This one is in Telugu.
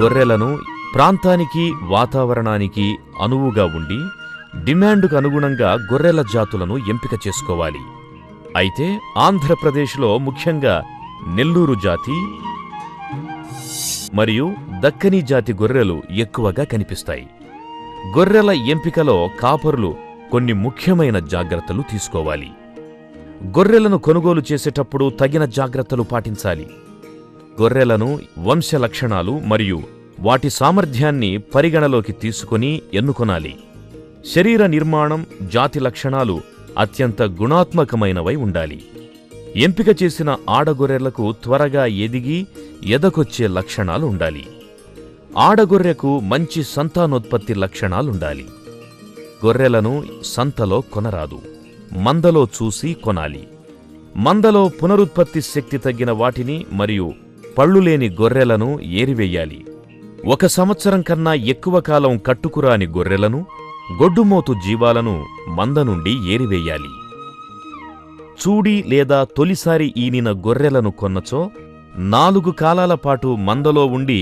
గొర్రెలను ప్రాంతానికి వాతావరణానికి అనువుగా ఉండి డిమాండ్కు అనుగుణంగా గొర్రెల జాతులను ఎంపిక చేసుకోవాలి. అయితే ఆంధ్రప్రదేశ్లో ముఖ్యంగా నెల్లూరు జాతి మరియు దక్కనీ జాతి గొర్రెలు ఎక్కువగా కనిపిస్తాయి. గొర్రెల ఎంపికలో కాపరులు కొన్ని ముఖ్యమైన జాగ్రత్తలు తీసుకోవాలి. గొర్రెలను కొనుగోలు చేసేటప్పుడు తగిన జాగ్రత్తలు పాటించాలి. గొర్రెలను వంశ లక్షణాలు మరియు వాటి సామర్థ్యాన్ని పరిగణలోకి తీసుకొని ఎన్నుకొనాలి. శరీర నిర్మాణం జాతి లక్షణాలు అత్యంత గుణాత్మకమైనవై ఉండాలి. ఎంపిక చేసిన ఆడగొర్రెలకు త్వరగా ఎదిగి ఎదకొచ్చే లక్షణాలు ఉండాలి. ఆడగొర్రెకు మంచి సంతానోత్పత్తి లక్షణాలుండాలి గొర్రెలను సంతలో కొనరాదు. మందలో చూసి కొనాలి. మందలో పునరుత్పత్తి శక్తి తగ్గిన వాటిని మరియు పళ్ళు లేని గొర్రెలను ఏరివేయాలి. ఒక సంవత్సరం కన్నా ఎక్కువ కాలం కట్టుకురాని గొర్రెలను గొడ్డుమోతు జీవాలను మంద నుండి ఏరివేయాలి. చూడి లేదా తొలిసారి ఈనిన గొర్రెలను కొన్నచో నాలుగు కాలాల పాటు మందలో ఉండి